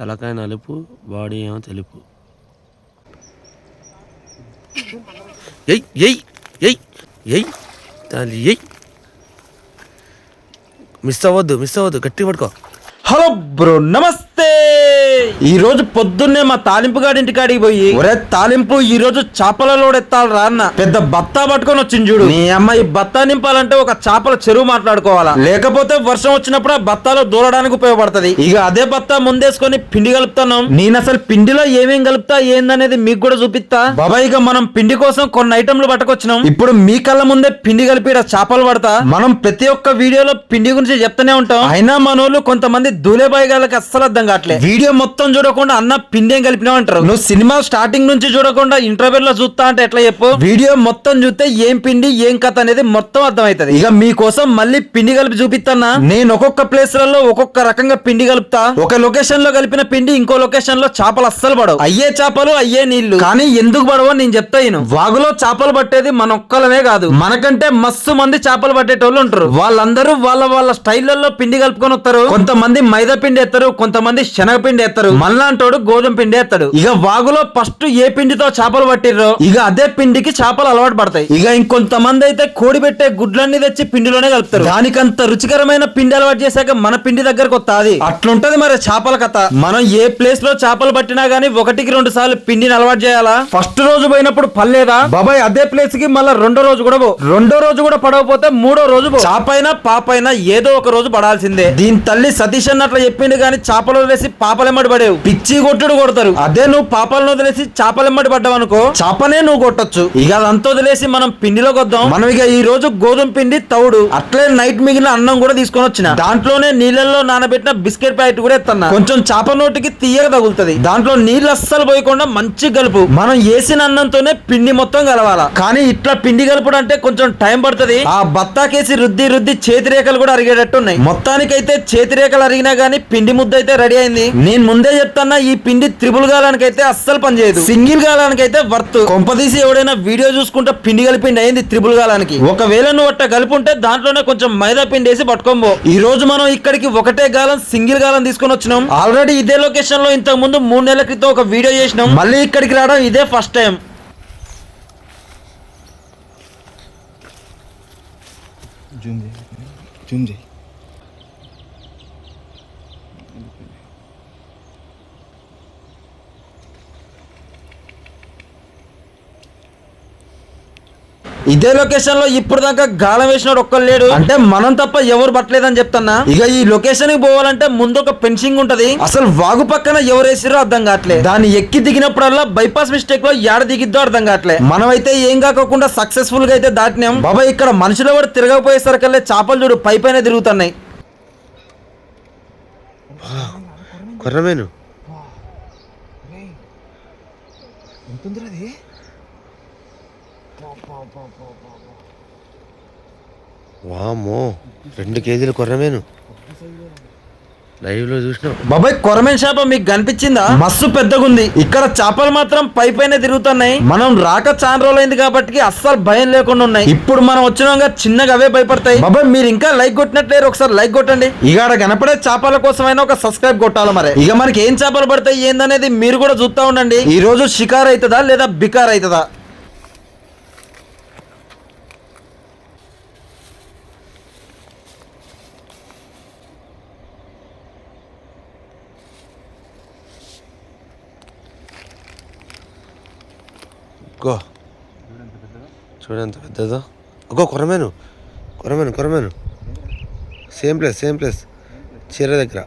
తలకాయ నలుపు బాడీ ఏమో తెలుపు. ఎయ్ ఎయ్ ఎయ్ ఎయ్ తల్లి ఎయ్ మిస్ అవ్వద్దు మిస్ అవ్వద్దు గట్టి పట్టుకో. హలో బ్రో నమస్తే. ఈ రోజు పొద్దున్నే మా తాలింపు గాడి ఇంటికాడికి పోయి ఒరే తాలింపు ఈ రోజు చేపల లోడ్ ఎత్తాలి రా అన్న. పెద్ద బత్తా పట్టుకొని వచ్చింది చూడు. నీ అమ్మాయి బత్తా నింపాలంటే ఒక చేపల చెరువు మాట్లాడుకోవాలా. లేకపోతే వర్షం వచ్చినప్పుడు ఆ బత్తాలో దూరడానికి ఉపయోగపడుతుంది. ఇక అదే బత్తా ముందేసుకొని పిండి కలుపుతున్నాం. నేను అసలు పిండిలో ఏమేం కలుపుతా ఏందనేది మీకు కూడా చూపిస్తా. బాబాయ్ ఇక మనం పిండి కోసం కొన్ని ఐటమ్లు పట్టుకొచ్చినాం. ఇప్పుడు మీ కళ్ళ ముందే పిండి కలిపి చేపలు పడతా. మనం ప్రతి ఒక్క వీడియోలో పిండి గురించి చెప్తూనే ఉంటాం. అయినా మనోళ్ళు కొంతమంది దూలేబాయి గారికి అస్సలు అర్థం కావట్లే. వీడియో మొత్తం చూడకుండా అన్న పిండేం కలిపినావు అంటారు నువ్వు సినిమా స్టార్టింగ్ నుంచి చూడకుండా ఇంటర్వెల్లో చూస్తా అంటే ఎట్లా చెప్పు? వీడియో మొత్తం చూస్తే ఏం పిండి ఏం కథ అనేది మొత్తం అర్థమవుతుంది. ఇక మీకోసం మళ్ళీ పిండి కలిపి చూపిస్తానా నేను ఒక్కొక్క ప్లేస్లలో ఒక్కొక్క రకంగా పిండి కలుపుతా. ఒక లొకేషన్లో కలిపిన పిండి ఇంకో లొకేషన్లో చేపలు అస్సలు పడవు. అయ్యే చేపలు అయ్యే నీళ్ళు. కానీ ఎందుకు పడవో నేను చెప్తా. వాగులో చేపలు పట్టేది మన ఒక్కలమే కాదు. మనకంటే మస్తు మంది చేపలు పట్టేటోళ్ళు ఉంటారు. వాళ్ళందరూ వాళ్ళ వాళ్ళ స్టైల్లో పిండి కలుపుకొని వస్తారు. కొంతమంది మైదా పిండి ఎత్తారు కొంతమంది శనగ పిండి ఎత్తారు. మళ్ళాంటోడు గోధుమ పిండి ఎత్తాడు ఇక వాగులో ఫస్ట్ ఏ పిండితో చేపలు పట్టిర్రో ఇక అదే పిండికి చేపలు అలవాటు పడతాయి. ఇక ఇంకొంతమంది అయితే కోడి పెట్టే గుడ్లన్నీ తెచ్చి పిండిలోనే కలుపుతారు. దానికంత రుచికరమైన పిండి అలవాటు చేశాక మన పిండి దగ్గరకు వస్తాది. అట్లుంటది మరి చేపల కథ. మనం ఏ ప్లేస్లో చేపలు పట్టినా గానీ ఒకటికి రెండు సార్లు పిండిని అలవాటు చేయాలా? ఫస్ట్ రోజు పోయినప్పుడు పర్లేదా బాబాయ్ అదే ప్లేస్కి మళ్ళీ రెండో రోజు కూడా పో. రెండో రోజు కూడా పడవపోతే మూడో రోజు పో. చాపైనా పాపైనా ఏదో ఒక రోజు పడాల్సిందే. దీని తల్లి సతీష్ అన్న అట్లా చెప్పిండు గానీ చేపలు వదిలేసి పాపలెమ్మడి పడేవు పిచ్చి కొట్టుడు కొడతారు. అదే నువ్వు పాపలను వదిలేసి చేపలెమ్మడి పడ్డావు అనుకో. చేపనే నువ్వు కొట్టొచ్చు. ఇక అదంతా వదిలేసి మనం పిండిలోకి వద్దాం. మనం ఇక ఈ రోజు గోధుమ పిండి తౌడు అట్లే నైట్ మిగిలిన అన్నం కూడా తీసుకొని వచ్చిన. దాంట్లోనే నీళ్ళల్లో నానబెట్టిన బిస్కెట్ ప్యాకెట్ కూడా ఎత్తన్నా. కొంచెం చేప నోటికి తీయగా తగులుతది. దాంట్లో నీళ్ళు అస్సలు పోయకుండా మంచి కలుపు మనం వేసిన అన్నంతోనే పిండి మొత్తం కలవాలా కానీ ఇట్లా పిండి కలుపుడు అంటే కొంచెం టైం పడుతుంది. ఆ బత్తాకేసి రుద్ది రుద్ది చేతి రేఖలు కూడా అరిగేటట్టు ఉన్నాయి మొత్తానికైతే చేతి రేఖలు అరిగినా గానీ పిండి ముద్ద అయితే రెడీ అయింది. నేను ముందే చెప్తాన్నా ఈ పిండి త్రిపుల్ గాలానికి అయితే అస్సలు పనిచేయదు సింగిల్ గాలానికి అయితే వర్త్. కొంపదీసి ఎవడైనా వీడియో చూసుకుంటే పిండి కలిపిండి అయింది త్రిపుల్ గాలానికి. ఒకవేళ నువ్వు అట్ట ఉంటే దాంట్లోనే కొంచెం మైదా పిండి వేసి పట్టుకోబో. ఈ రోజు మనం ఇక్కడికి ఒకటే గాలం సింగిల్ గాలం తీసుకొని వచ్చినాం. ఆల్రెడీ ఇదే లొకేషన్లో ఇంతకు ముందు మూడు నెలల క్రితం ఒక వీడియో చేసినాం. మళ్ళీ ఇక్కడికి రావడం ఇదే ఫస్ట్ టైం. జూమ్ చేయి. జూమ్ చేయి. ఇదే లొకేషన్లో ఇప్పుడు దాకా గాలం వేసినాడు ఒక్కరు లేడు. అంటే మనం తప్ప ఎవరు పట్టలేదని చెప్తున్నా. ఇక ఈ లొకేషన్కి పోవాలంటే ముందు ఒక పెన్సింగ్ ఉంటది. అసలు వాగు పక్కన ఎవరు వేసిరో అర్థం కావట్లే. దాన్ని ఎక్కి దిగినప్పుడల్లా బైపాస్ మిస్టేక్లో ఏడ దిగిద్దో అర్థం కావట్లే. మనమైతే ఏం కాకుండా సక్సెస్ఫుల్గా అయితే దాటినాం. బాబా ఇక్కడ మనుషులు కూడా తిరగపోయేసరికల్లే చేపలు చూడు పై పైన తిరుగుతున్నాయి. కొర్రమేను. ఎంత వామో వామ్మో రెండు కేజీలు కొర్రమేను. లైవ్లో చూసినావు. బాబాయ్ కొరమేన్ చేప మీకు కనిపించిందా? మస్తు పెద్దగుంది. ఇక్కడ చేపలు మాత్రం పై పైన తిరుగుతున్నాయి. మనం రాక చాలా రోజులైంది కాబట్టి అస్సలు భయం లేకుండా ఉన్నాయి. ఇప్పుడు మనం వచ్చినాక చిన్నగా అవే భయపడతాయి. బాబాయ్ మీరు ఇంకా లైక్ కొట్టినట్లేరు. ఒకసారి లైక్ కొట్టండి. ఇక ఆడ కనపడే చేపల కోసమైనా ఒక సబ్స్క్రైబ్ కొట్టాలి మరి. ఇక మనకి ఏం చేపలు పడతాయి ఏందనేది మీరు కూడా చూస్తా ఉండండి. ఈ రోజు షికార్ అవుతుందా లేదా బికార్ అవుతుందా? గో. చూడంత పెద్దదో. గో కొరమేను. కొరమేను కొరమేను. సేమ్ ప్లేస్ సేమ్ ప్లేస్ చీర దగ్గర.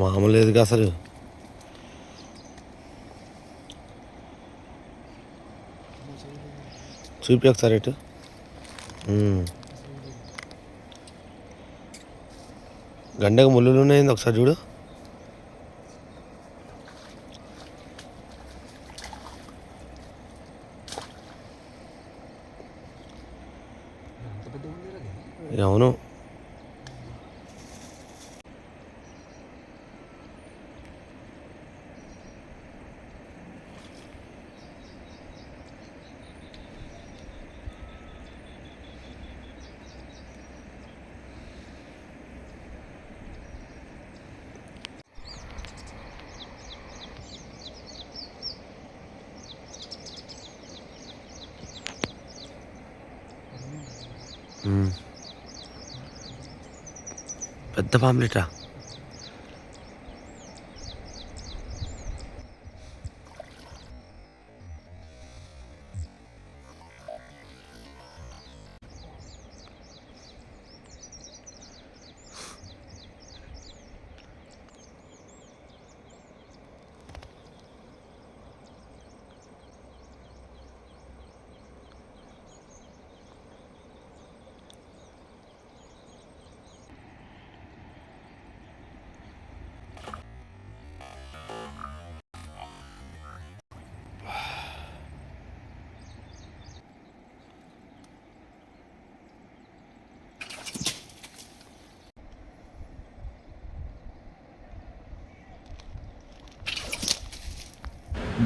మామూలేదుగా అసలు. చూపి ఒకసారి ఇటు గండకు ముళ్ళులు ఉన్నాయండి ఒకసారి చూడు. పెద్ద పాంప్లెటా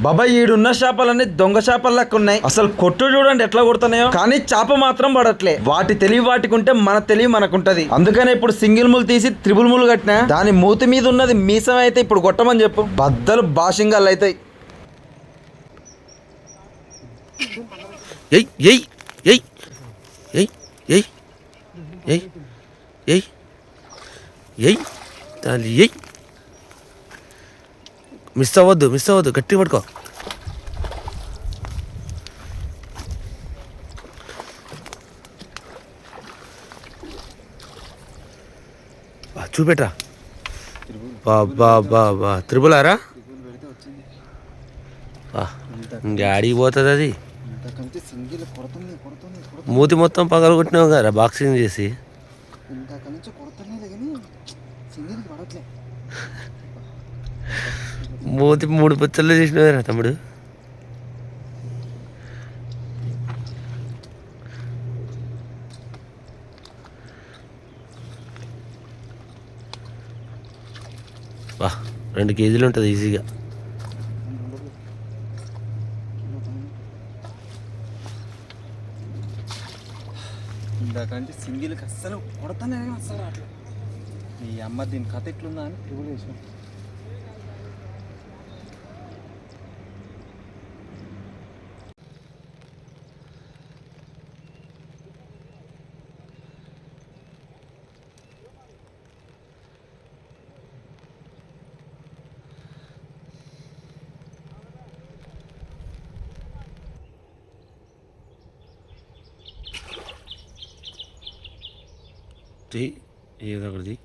బాబాయ్ ఈడున్న చేపలన్నీ దొంగ చేపల లెక్క ఉన్నాయి. అసలు కొట్టు చూడండి ఎట్లా కొడుతున్నాయో. కానీ చేప మాత్రం పడట్లే. వాటి తెలివి వాటికి ఉంటే మన తెలివి మనకుంటది. అందుకనే ఇప్పుడు సింగిల్ ముల్ తీసి త్రిబుల్ ముల్ కట్టినా దాని మూతి మీద ఉన్నది మీసం అయితే ఇప్పుడు కొట్టమని చెప్పు. బద్దలు బాషింగాలు అవుతాయి ఎయ్ ఎయ్ ఎయ్ ఎయ్ ఎయ్ ఎయ్ ఎయ్ ఎయ్ దాని ఎయ్ మిస్ అవ్వద్దు మిస్ అవ్వద్దు గట్టి పట్టుకో. చూపెట్రా. బాబా బాబా త్రిపులారా గాడి పోతుంది అది. మూతి మొత్తం పగలగొట్టినావు కదా బాక్సింగ్ చేసి. మూతి మూడు పచ్చళ్ళు చేసినావు కదా తమ్ముడు? రెండు కేజీలు ఉంటుంది ఈజీగా. ఇంతకంటే సింగిల్కి అస్సలు కొడతానే అసలు అట్లా ఈ అమ్మ దీని కథ ఎట్లుందా అని ట్రిబుల్ చేసినా. తీ ఏదో ఒకటి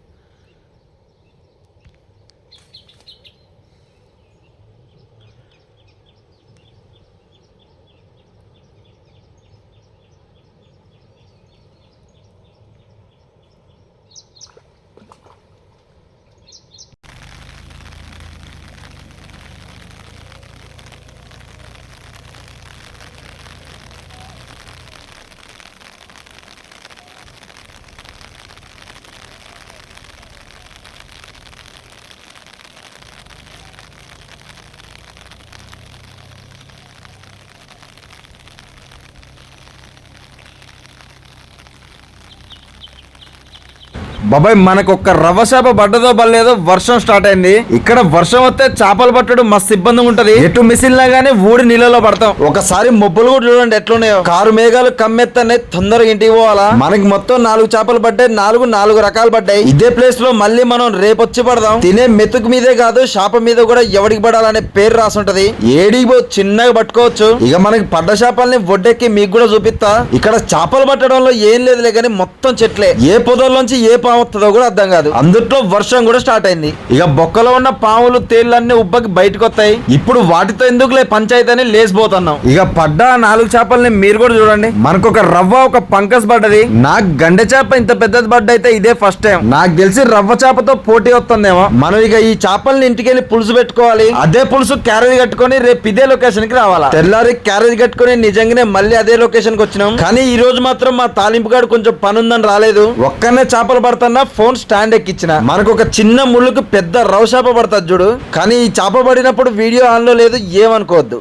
బాబాయ్ మనకు ఒక్క రవ్వ చేప పడ్డదో పడలేదో వర్షం స్టార్ట్ అయింది. ఇక్కడ వర్షం వస్తే చేపలు పట్టడం మస్తు ఇబ్బంది ఉంటది. ఎటు మిసిల్నా గానీ ఊడి నీళ్ళలో పడతాం. ఒకసారి మొబ్బులు కూడా చూడండి ఎట్లున్నాయో. కారు మేఘాలు కమ్మెత్తనే తొందరగా ఇంటికి పోవాలా? మనకి మొత్తం నాలుగు చేపలు పడ్డాయి నాలుగు నాలుగు రకాలు పడ్డాయి. ఇదే ప్లేస్లో మళ్ళీ మనం రేపు వచ్చి పడదాం. తినే మెతుకు మీదే కాదు చేప మీద కూడా ఎవడికి పడాలనే పేరు రాసుంటది. ఏడికి పో చిన్నగా పట్టుకోవచ్చు. ఇక మనకి పడ్డ చేపల్ని ఒడ్డెక్కి మీకు కూడా చూపిస్తా. ఇక్కడ చేపలు పట్టడంలో ఏం లేదులే కానీ మొత్తం చెట్లే. ఏ పొదల్లోంచి ఏ పాము వస్తుందో కూడా అర్థం కాదు. అందుట్లో వర్షం కూడా స్టార్ట్ అయింది. ఇక బొక్కలో ఉన్న పాములు తేళ్ళన్నీ ఉబ్బకి బయటకు వస్తాయి. ఇప్పుడు వాటితో ఎందుకులే పంచాయతీ అని లేచిపోతున్నాం. ఇక పడ్డ నాలుగు చేపల్ని మీరు కూడా చూడండి. మనకు ఒక రవ్వ ఒక పంకస్ పడ్డది నాకు గండె చేప ఇంత పెద్దది పడ్డ అయితే ఇదే ఫస్ట్ టైం నాకు తెలిసి రవ్వ చేపతో పోటీ వస్తుందేమో. మనం ఇక ఈ చేపల్ని ఇంటికి వెళ్ళి పులుసు పెట్టుకోవాలి. అదే పులుసు క్యారేజ్ కట్టుకొని రేపు ఇదే లొకేషన్కి రావాలా. తెల్లారి క్యారేజ్ కట్టుకొని నిజంగానే మళ్ళీ అదే లొకేషన్కి వచ్చినాం. కానీ ఈ రోజు మాత్రం మా తాలింపు గాడు కొంచెం పని ఉందని రాలేదు. ఒక్కనే చేపలు పడుతున్నా ఫోన్ స్టాండ్ ఎక్కిచ్చిన? మనకు ఒక చిన్న ముళ్ళుకు పెద్ద రవ చేప పడుతుంది చూడు. కానీ ఈ చేప పడినప్పుడు వీడియో ఆన్లో లేదు ఏమనుకోవద్దు.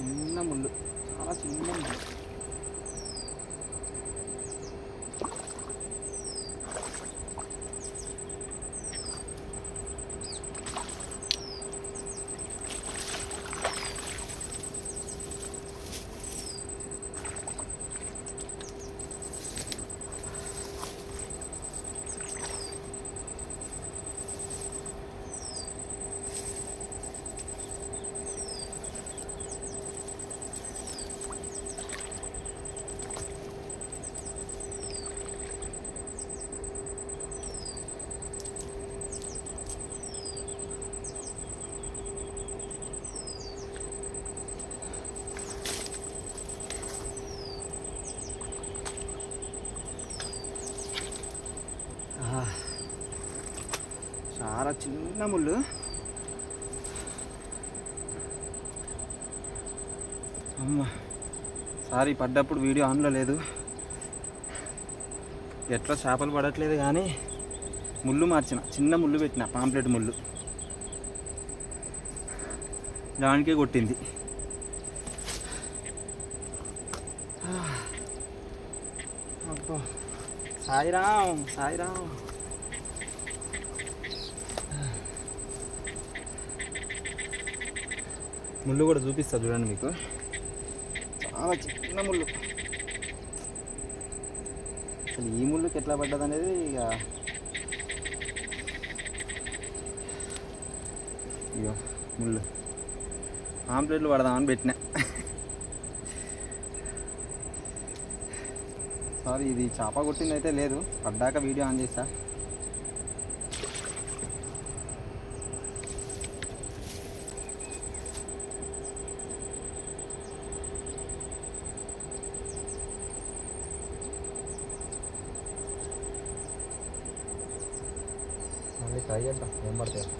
చిన్న ముళ్ళు చాలా చిన్న ముళ్ళు చాలా చిన్న ముళ్ళు. అమ్మ సారీ పడ్డప్పుడు వీడియో ఆన్లో లేదు. ఎట్లా చేపలు పడట్లేదు కానీ ముళ్ళు మార్చిన. చిన్న ముళ్ళు పెట్టిన పాంప్లెట్ ముళ్ళు. దానికే కొట్టింది. అబ్బో. సాయిరామ్ సాయిరామ్ ముళ్ళు కూడా చూపిస్తా చూడండి మీకు. చాలా చిన్న ముళ్ళు. అసలు ఈ ముళ్ళుకి ఎట్లా పడ్డది అనేది ఇక ఇగో ముళ్ళు. ఆమ్లెట్లు పడదామని పెట్టిన. సారీ ఇది చేప కొట్టింది అయితే లేదు. పడ్డాక వీడియో ఆన్ చేసా galletas, un martillo.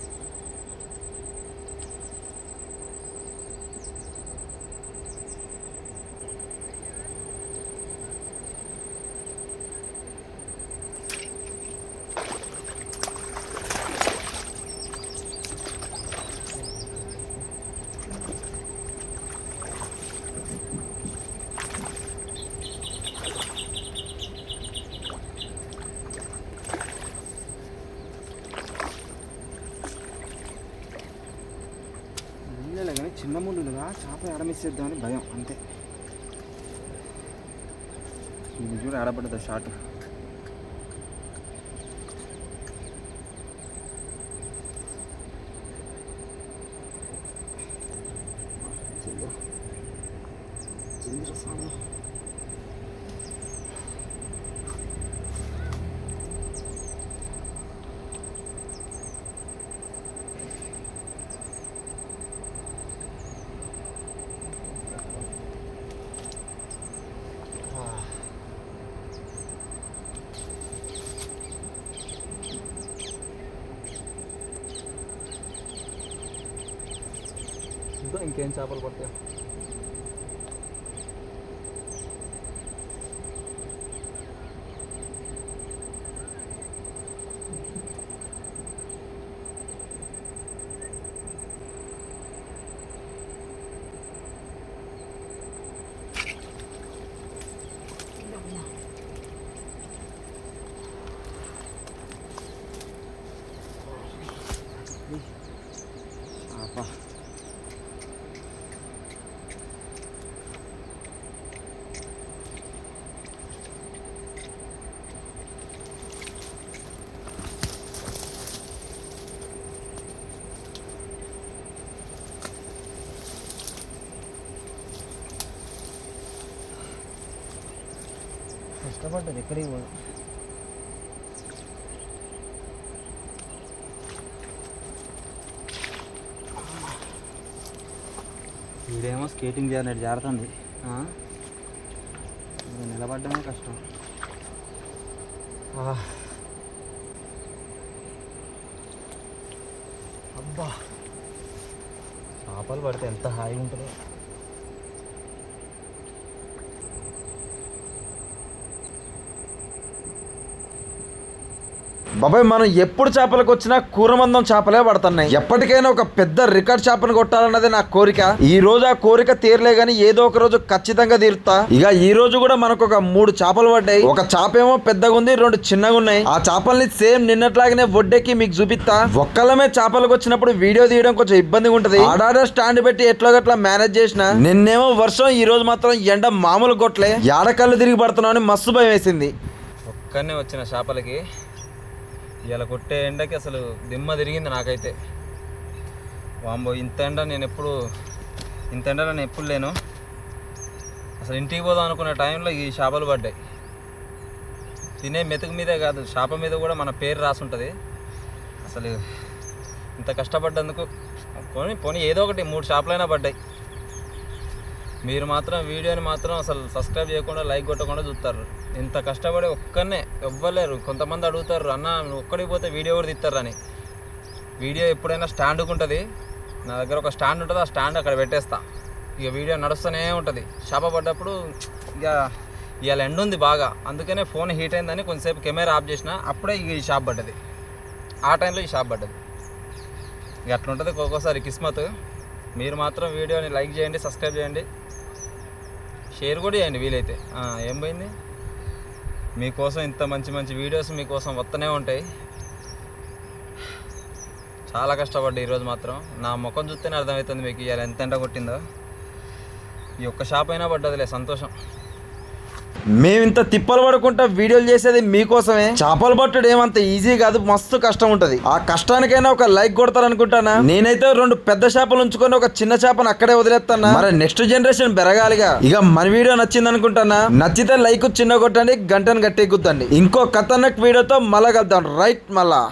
చేప భయం అంతే. ఇది చూడ ఆడపడ్డది షార్ట్ ఇంకేం చేపలు పడతాయి చేప కష్టపడ్డది ఎక్కడికి పోదు. వీడేమో స్కేటింగ్ చేయాలి జారుతుంది. నిలబడ్డమే కష్టం. అబ్బా. చేపలు పడితే ఎంత హాయిగా ఉంటుందో. బాబాయ్ మనం ఎప్పుడు చేపలకు వచ్చినా కూరమందం చేపలే పడుతున్నాయి. ఎప్పటికైనా ఒక పెద్ద రికార్డ్ చేపను కొట్టాలన్నది నా కోరిక. ఈ రోజు ఆ కోరిక తీరలే గానీ ఏదో ఒక రోజు ఖచ్చితంగా తీరుతా. ఇక ఈ రోజు కూడా మనకు ఒక మూడు చేపలు పడ్డాయి. ఒక చేప ఏమో పెద్దగా ఉంది రెండు చిన్నగా ఉన్నాయి ఆ చేపల్ని సేమ్ నిన్నట్లాగానే వడ్డెక్కి మీకు చూపిస్తా. ఒక్కళ్ళమే చేపలకు వచ్చినప్పుడు వీడియో తీయడం కొంచెం ఇబ్బందిగా ఉంటది. ఆడాడ స్టాండ్ పెట్టి ఎట్లాగట్లా మేనేజ్ చేసిన. నిన్నేమో వర్షం ఈ రోజు మాత్రం ఎండ మామూలు కొట్లే ఏడకళ్ళు తిరిగి పడుతున్నావు అని మస్తు భయం వేసింది. ఒక్కనే వచ్చిన చేపలకి ఇలా కొట్టే ఎండకి అసలు దిమ్మ తిరిగింది నాకైతే. వాంబో ఇంత ఎండ నేను ఎప్పుడు ఇంత ఎండలో నేను ఎప్పుడు లేను. అసలు ఇంటికి పోదాం అనుకునే టైంలో ఈ చేపలు పడ్డాయి. తినే మెతుకు మీదే కాదు చేప మీద కూడా మన పేరు రాసి ఉంటుంది అసలు ఇంత కష్టపడ్డందుకు పోనీ పోనీ ఏదో ఒకటి మూడు చేపలైనా పడ్డాయి. మీరు మాత్రం వీడియోని మాత్రం అసలు సబ్స్క్రైబ్ చేయకుండా లైక్ కొట్టకుండా చూస్తారు. ఇంత కష్టపడి ఒక్కనే ఎవ్వలేరు. కొంతమంది అడుగుతారు అన్న ఒక్కడికి పోతే వీడియో కూడా తీస్తారని. వీడియో ఎప్పుడైనా స్టాండ్కి ఉంటుంది. నా దగ్గర ఒక స్టాండ్ ఉంటుంది ఆ స్టాండ్ అక్కడ పెట్టేస్తా. ఇక వీడియో నడుస్తూనే ఉంటుంది. చేప పడ్డప్పుడు ఇక ఇవాళ ఎండ్ ఉంది బాగా. అందుకనే ఫోన్ హీట్ అయిందని కొంతసేపు కెమెరా ఆఫ్ చేసిన అప్పుడే ఇక ఈ షాప్ పడ్డది. ఆ టైంలో ఈ షాప్ పడ్డది. ఇక అట్లా ఉంటుంది ఒక్కొక్కసారి కిస్మత్. మీరు మాత్రం వీడియోని లైక్ చేయండి సబ్స్క్రైబ్ చేయండి. షేర్ కూడా చేయండి వీలైతే. ఏం పోయింది? మీకోసం ఇంత మంచి మంచి వీడియోస్ మీకోసం వస్తూనే ఉంటాయి. చాలా కష్టపడ్డా ఈరోజు మాత్రం. నా ముఖం చూస్తేనే అర్థమవుతుంది మీకు ఇవాళ ఎంత ఎండ కొట్టిందో. ఈ ఒక్క షాప్ అయినా పడ్డదిలే సంతోషం. మేమింత తిప్పలు పడుకుంటా వీడియోలు చేసేది మీకోసమే. చేపలు పట్టుడు ఏమంత ఈజీ కాదు మస్తు కష్టం ఉంటది. ఆ కష్టానికైనా ఒక లైక్ కొడతారనుకుంటానా? నేనైతే రెండు పెద్ద చేపలు ఉంచుకొని ఒక చిన్న చేపను అక్కడే వదిలేస్తానా? మరి నెక్స్ట్ జనరేషన్ పెరగాలిగా. ఇక మన వీడియో నచ్చింది అనుకుంటానా నచ్చితే లైక్ చిన్న కొట్టండి గంటను గట్టి గుద్దండి ఇంకో కథనక్ వీడియోతో మళ్ళా కలుద్దాం. రైట్ మళ్ళా.